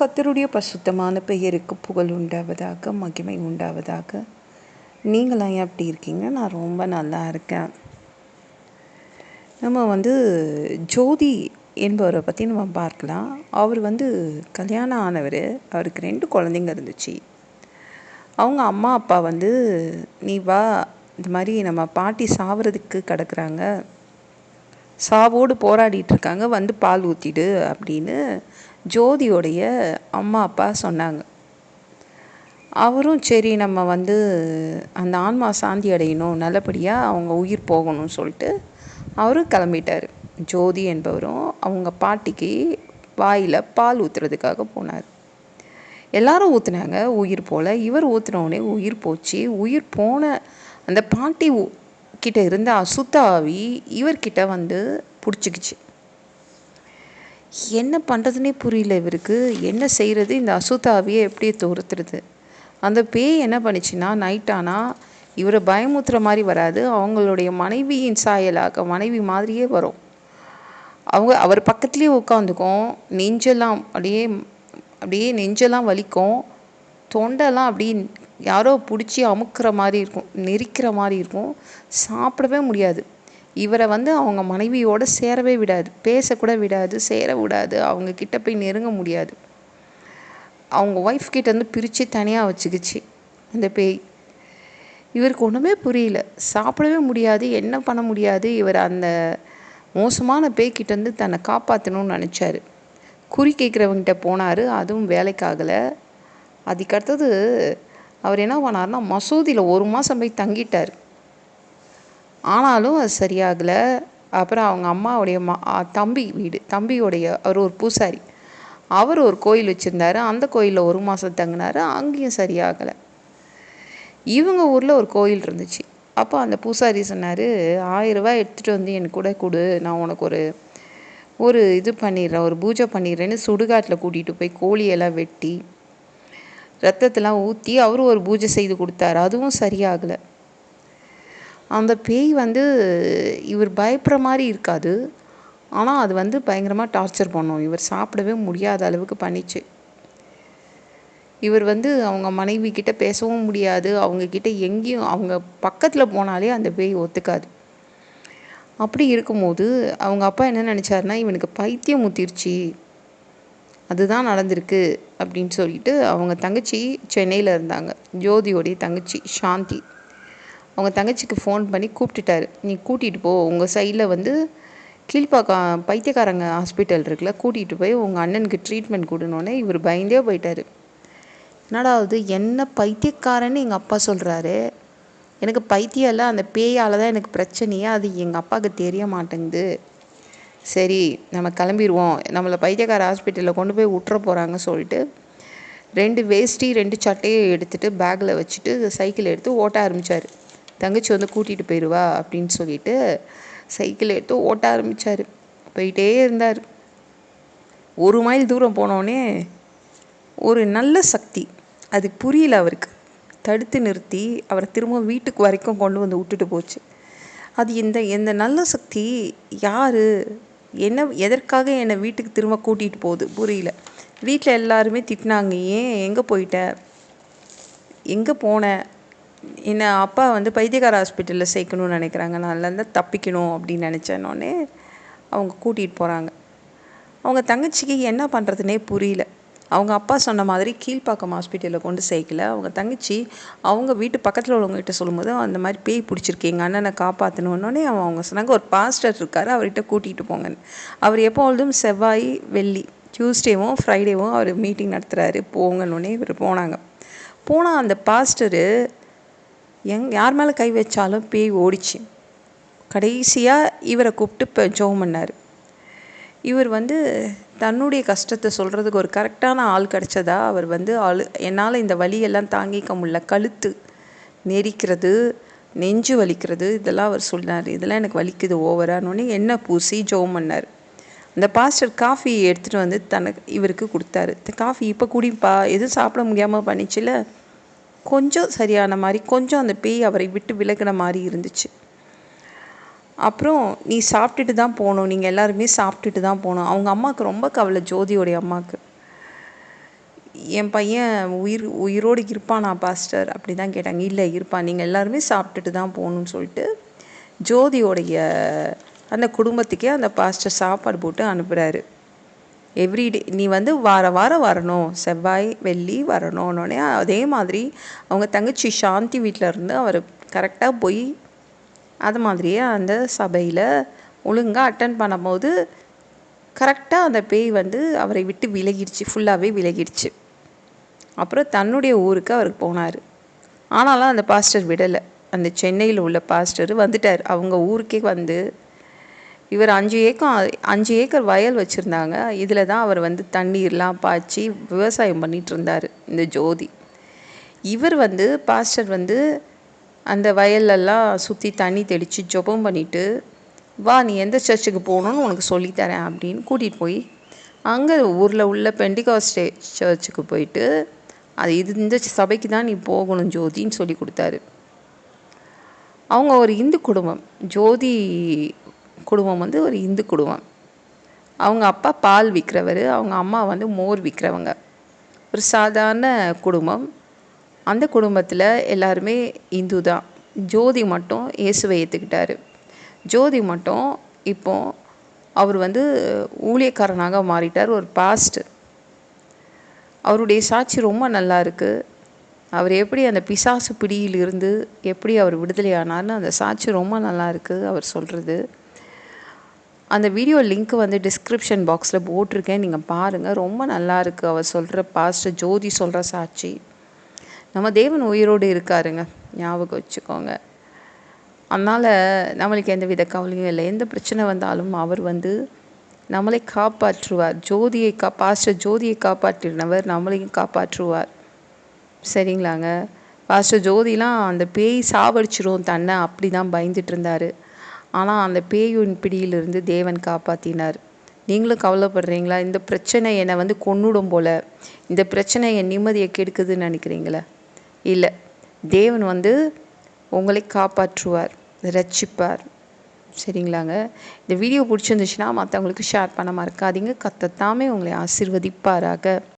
கத்தருடைய பசுத்தமான பெயருக்கு புகழ் உண்டாவதாக மகிமை உண்டாவதாக. நீங்களாம் ஏன் எப்படி இருக்கீங்க? நான் ரொம்ப நல்லா இருக்கேன். நம்ம வந்து ஜோதி என்பவரை பற்றி நம்ம பார்க்கலாம். அவர் வந்து கல்யாணம் ஆனவர். அவருக்கு ரெண்டு குழந்தைங்க இருந்துச்சு. அவங்க அம்மா அப்பா வந்து நீ வா இந்த மாதிரி நம்ம பாட்டி சாவறதுக்கு கிடக்குறாங்க. சாவோடு போராடிட்டு இருக்காங்க. வந்து பால் ஊற்றிடு அப்படின்னு ஜோதியோடைய அம்மா அப்பா சொன்னாங்க. அவரும் சரி நம்ம வந்து அந்த ஆன்மா சாந்தி அடையணும் நல்லபடியாக அவங்க உயிர் போகணும்னு சொல்லிட்டு அவரும் கிளம்பிட்டார். ஜோதி என்பவரும் அவங்க பாட்டிக்கு வாயில் பால் ஊற்றுறதுக்காக போனார். எல்லாரும் ஊற்றுனாங்க உயிர் போல். இவர் ஊற்றுனவுடனே உயிர் போச்சு. உயிர் போன அந்த பாட்டி கிட்ட இருந்த அசுத்த ஆவி இவர்கிட்ட வந்து பிடிச்சிக்கிச்சு. என்ன பண்ணுறதுனே புரியல இவருக்கு. என்ன செய்கிறது இந்த அசுதாவியை எப்படி துரத்துறது அந்த பேய் என்ன பண்ணுச்சுன்னா நைட் ஆனால் இவரை பயமுத்துற மாதிரி வராது. அவங்களுடைய மனைவியின் சாயலாக மனைவி மாதிரியே வரும். அவங்க அவர் பக்கத்துலேயே உட்காந்துக்கும் நெஞ்செல்லாம் அப்படியே அப்படியே நெஞ்செல்லாம் வலிக்கும். தொண்டெல்லாம் அப்படியே யாரோ பிடிச்சி அமுக்குற மாதிரி இருக்கும் நெரிக்கிற மாதிரி இருக்கும். சாப்பிடவே முடியாது. இவரை வந்து அவங்க மனைவியோட சேரவே விடாது பேசக்கூட விடாது சேர விடாது அவங்க கிட்ட போய் நெருங்க முடியாது. அவங்க ஒய்ஃப் கிட்ட வந்து பிரித்து தனியாக வச்சுக்கிச்சு அந்த பேய். இவருக்கு ஒன்றுமே புரியல. சாப்பிடவே முடியாது என்ன பண்ண முடியாது இவர் அந்த மோசமான பேய்கிட்டேருந்து தன்னை காப்பாற்றணும்னு நினச்சாரு. குறி கேட்குறவங்கிட்ட போனார் அதுவும் வேலைக்காகலை. அதுக்கடுத்தது அவர் என்ன பண்ணார்னா மசூதியில் ஒரு மாதம் போய் தங்கிட்டார். ஆனாலும் அது சரியாகலை. அப்புறம் அவங்க அம்மாவுடைய மா தம்பி வீடு தம்பியோடைய அவர் ஒரு பூசாரி. அவர் ஒரு கோயில் வச்சுருந்தாரு. அந்த கோயிலில் ஒரு மாதம் தங்கினாரு. அங்கேயும் சரியாகலை. இவங்க ஊரில் ஒரு கோயில் இருந்துச்சு. அப்போ அந்த பூசாரி சொன்னார் ரூபாய் எடுத்துகிட்டு வந்து எனக்கு கூட கொடு. நான் உனக்கு ஒரு ஒரு இது பண்ணிடுறேன் ஒரு பூஜை பண்ணிடுறேன்னு சுடுகாட்டில் கூட்டிகிட்டு போய் கோழியெல்லாம் வெட்டி ரத்தத்தெல்லாம் ஊற்றி அவரும் ஒரு பூஜை செய்து கொடுத்தாரு. அதுவும் சரியாகலை. அந்த பேய் வந்து இவர் பயப்படுற மாதிரி இருக்காது. ஆனால் அது வந்து பயங்கரமாக டார்ச்சர் பண்ணும். இவர் சாப்பிடவே முடியாத அளவுக்கு பண்ணிச்சு. இவர் வந்து அவங்க மனைவி கிட்ட பேசவும் முடியாது. அவங்கக்கிட்ட எங்கேயும் அவங்க பக்கத்தில் போனாலே அந்த பேய் ஒத்துக்காது. அப்படி இருக்கும்போது அவங்க அப்பா என்ன நினச்சாருன்னா இவனுக்கு பைத்தியம் முத்திருச்சு. அதுதான் நடந்திருக்கு. அப்படின்னு சொல்லிட்டு அவங்க தங்கச்சி சென்னையில் இருந்தாங்க. ஜோதியோடைய தங்கச்சி சாந்தி. அவங்க தங்கச்சிக்கு ஃபோன் பண்ணி கூப்பிட்டுட்டாரு. நீ கூட்டிகிட்டு போ. உங்கள் சைடில் வந்து கீழ்ப்பாக்கம் பைத்தியக்காரங்க ஹாஸ்பிட்டல் இருக்குல்ல கூட்டிகிட்டு போய் உங்கள் அண்ணனுக்கு ட்ரீட்மெண்ட் கொடுனோடனே இவர் பயந்தே போயிட்டார். என்னடா அது என்ன பைத்தியக்காரன்னு எங்கள் அப்பா சொல்கிறாரு எனக்கு பைத்தியம் இல்லை அந்த பேயால் தான் எனக்கு பிரச்சனையே. அது எங்கள் அப்பாவுக்கு தெரிய மாட்டேங்குது. சரி நம்ம கிளம்பிடுவோம் நம்மளை பைத்தியக்கார ஹாஸ்பிட்டலில் கொண்டு போய் விட்டுற போகிறாங்க சொல்லிட்டு ரெண்டு வேஷ்டி ரெண்டு சட்டையை எடுத்துகிட்டு பேக்கில் வச்சுட்டு சைக்கிள் எடுத்து ஓட்ட ஆரம்பித்தார் தங்கச்சி வந்து கூட்டிகிட்டு போயிடுவா அப்படின்னு சொல்லிட்டு சைக்கிள் எடுத்து ஓட்ட ஆரம்பித்தார் போயிட்டே இருந்தார். ஒரு மைல் தூரம் போனோடனே ஒரு நல்ல சக்தி. அது புரியல அவருக்கு. தடுத்து நிறுத்தி அவரை திரும்ப வீட்டுக்கு வரைக்கும் கொண்டு வந்து விட்டுட்டு போச்சு. அது இந்த இந்த நல்ல சக்தி யார்? என்ன எதற்காக என்னை வீட்டுக்கு திரும்ப கூட்டிகிட்டு போகுது? புரியல. வீட்டில் எல்லாருமே திட்டினாங்க ஏன்? எங்கே போயிட்ட? எங்கே போன? என்னை அப்பா வந்து பைத்தியக்கார ஹாஸ்பிட்டலில் சேர்க்கணும்னு நினைக்கிறாங்க. நான் அதுலேருந்து தப்பிக்கணும் அப்படின்னு நினச்சேனோடனே அவங்க கூட்டிகிட்டு போகிறாங்க அவங்க தங்கச்சிக்கு என்ன பண்ணுறதுனே புரியல. அவங்க அப்பா சொன்ன மாதிரி கீழ்ப்பாக்கம் ஹாஸ்பிட்டலில் கொண்டு சேர்க்கல. அவங்க தங்கச்சி அவங்க வீட்டு பக்கத்தில் உள்ளவங்ககிட்ட சொல்லும்போது அந்த மாதிரி பேய் பிடிச்சிருக்கு. எங்கள் அண்ணனை காப்பாற்றணுன்னொடனே அவன் அவங்க சொன்னாங்க ஒரு பாஸ்டர் இருக்கார் அவர்கிட்ட கூட்டிகிட்டு போங்கன்னு. அவர் எப்பொழுதும் செவ்வாய் வெள்ளி டியூஸ்டேவும் ஃப்ரைடேவும் அவர் மீட்டிங் நடத்துகிறாரு போங்கன்னொடனே இவர் போனாங்க. போனால் அந்த பாஸ்டரு எங் யார் மேலே கை வச்சாலும் பேய் ஓடிச்சு. கடைசியாக இவரை கூப்பிட்டு இப்போ ஜோம் பண்ணார். இவர் வந்து தன்னுடைய கஷ்டத்தை சொல்கிறதுக்கு ஒரு கரெக்டான ஆள் கிடச்சதா அவர் வந்து ஆள் என்னால் இந்த வலியெல்லாம் தாங்கிக்க முடியல. கழுத்து நெரிக்கிறது நெஞ்சு வலிக்கிறது இதெல்லாம் அவர் சொன்னார். இதெல்லாம் எனக்கு வலிக்குது ஓவரானோடனே எண்ணெய் பூசி ஜோம் பண்ணார். அந்த பாஸ்டர் காஃபி எடுத்துகிட்டு வந்து தனக்கு இவருக்கு கொடுத்தாரு. இந்த காஃபி இப்போ குடிப்பா எதுவும் சாப்பிட முடியாமல் பண்ணிச்சுல. கொஞ்சம் சரியான மாதிரி கொஞ்சம் அந்த பேய் அவரை விட்டு விலகின மாதிரி இருந்துச்சு. அப்புறம் நீ சாப்பிட்டுட்டு தான் போகணும் நீங்கள் எல்லாருமே சாப்பிட்டுட்டு தான் போகணும். அவங்க அம்மாவுக்கு ரொம்ப கவலை ஜோதியோடைய அம்மாவுக்கு என் பையன் உயிர் உயிரோடு இருப்பானா பாஸ்டர்? அப்படி தான் கேட்டாங்க. இல்லை இருப்பான் நீங்கள் எல்லாருமே சாப்பிட்டுட்டு தான் போகணுன்னு சொல்லிட்டு ஜோதியோடைய அந்த குடும்பத்துக்கே அந்த பாஸ்டர் சாப்பாடு போட்டு அனுப்புகிறாரு எவ்ரிடே நீ வந்து வார வாரம் வரணும். செவ்வாய் வெள்ளி வரணும்னோடனே அதே மாதிரி அவங்க தங்கச்சி சாந்தி வீட்டில் இருந்து அவர் கரெக்டாக போய் அது மாதிரியே அந்த சபையில் ஒழுங்காக அட்டன் பண்ணும்போது கரெக்டாக அந்த பேய் வந்து அவரை விட்டு விலகிடுச்சு ஃபுல்லாகவே விலகிடுச்சு. அப்புறம் தன்னுடைய ஊருக்கு அவர் போனார். ஆனாலும் அந்த பாஸ்டர் விடலை. அந்த சென்னையில் உள்ள பாஸ்டர் வந்துட்டார். அவங்க ஊருக்கே வந்து இவர் அஞ்சு ஏக்கர் அஞ்சு ஏக்கர் வயல் வச்சுருந்தாங்க. இதில் தான் அவர் வந்து தண்ணீர்லாம் பாய்ச்சி விவசாயம் பண்ணிகிட்டு இருந்தார் இந்த ஜோதி. இவர் வந்து பாஸ்டர் வந்து அந்த வயல்லெல்லாம் சுற்றி தண்ணி தெளித்து ஜொபம் பண்ணிவிட்டு வா நீ எந்த சர்ச்சுக்கு போகணுன்னு உனக்கு சொல்லித்தரேன் அப்படின்னு கூட்டிகிட்டு போய் அங்கே ஊரில் உள்ள பெண்டிகாஸ்டே சர்ச்சுக்கு போயிட்டு அது இது இந்த சபைக்கு தான் நீ போகணும் ஜோதின்னு சொல்லி கொடுத்தாரு. அவங்க ஒரு இந்து குடும்பம். ஜோதி குடும்பம் வந்து ஒரு இந்து குடும்பம். அவங்க அப்பா பால் விற்கிறவர் அவங்க அம்மா வந்து மோர் விற்கிறவங்க ஒரு சாதாரண குடும்பம். அந்த குடும்பத்தில் எல்லாருமே இந்து தான். ஜோதி மட்டும் இயேசுவை ஏற்றுக்கிட்டார் ஜோதி மட்டும் இப்போ அவர் வந்து ஊழியக்காரனாக மாறிட்டார் ஒரு பாஸ்ட் அவருடைய சாட்சி ரொம்ப நல்லா இருக்குது அவர் எப்படி அந்த பிசாசு பிடியிலிருந்து எப்படி அவர் விடுதலையானார்னு அந்த சாட்சி ரொம்ப நல்லா இருக்குது அவர் சொல்கிறது அந்த வீடியோ லிங்க் வந்து டிஸ்கிரிப்ஷன் பாக்ஸில் போட்டிருக்கேன். நீங்கள் பாருங்கள் ரொம்ப நல்லாயிருக்கு அவர் சொல்கிற பாஸ்டர் ஜோதி சொல்கிற சாட்சி. நம்ம தேவன் உயிரோடு இருக்காருங்க. ஞாபகம் வச்சுக்கோங்க. அதனால் நம்மளுக்கு எந்த வித கவலையும் இல்லை. எந்த பிரச்சனை வந்தாலும் அவர் வந்து நம்மளை காப்பாற்றுவார். ஜோதியை கா பாஸ்டர் ஜோதியை காப்பாற்றினவர் நம்மளையும் காப்பாற்றுவார். சரிங்களாங்க? பாஸ்டர் ஜோதிலாம் அந்த பேய் சாவடிச்சிரும் தன்னை. அப்படி தான் பயந்துட்டு இருந்தார். ஆனால் அந்த பேயின் பிடியிலிருந்து தேவன் காப்பாற்றினார் நீங்களும் கவலைப்படுறீங்களா? இந்த பிரச்சனை என்னை வந்து கொன்னுடும் போல். இந்த பிரச்சனை என் நிம்மதியை கெடுக்குதுன்னு நினைக்கிறீங்களா? இல்லை. தேவன் வந்து உங்களை காப்பாற்றுவார் ரட்சிப்பார். சரிங்களாங்க? இந்த வீடியோ பிடிச்சிருந்துச்சுன்னா மற்றவங்களுக்கு ஷேர் பண்ண மறக்காதீங்க. கத்தத்தாமே உங்களை ஆசிர்வதிப்பாராக.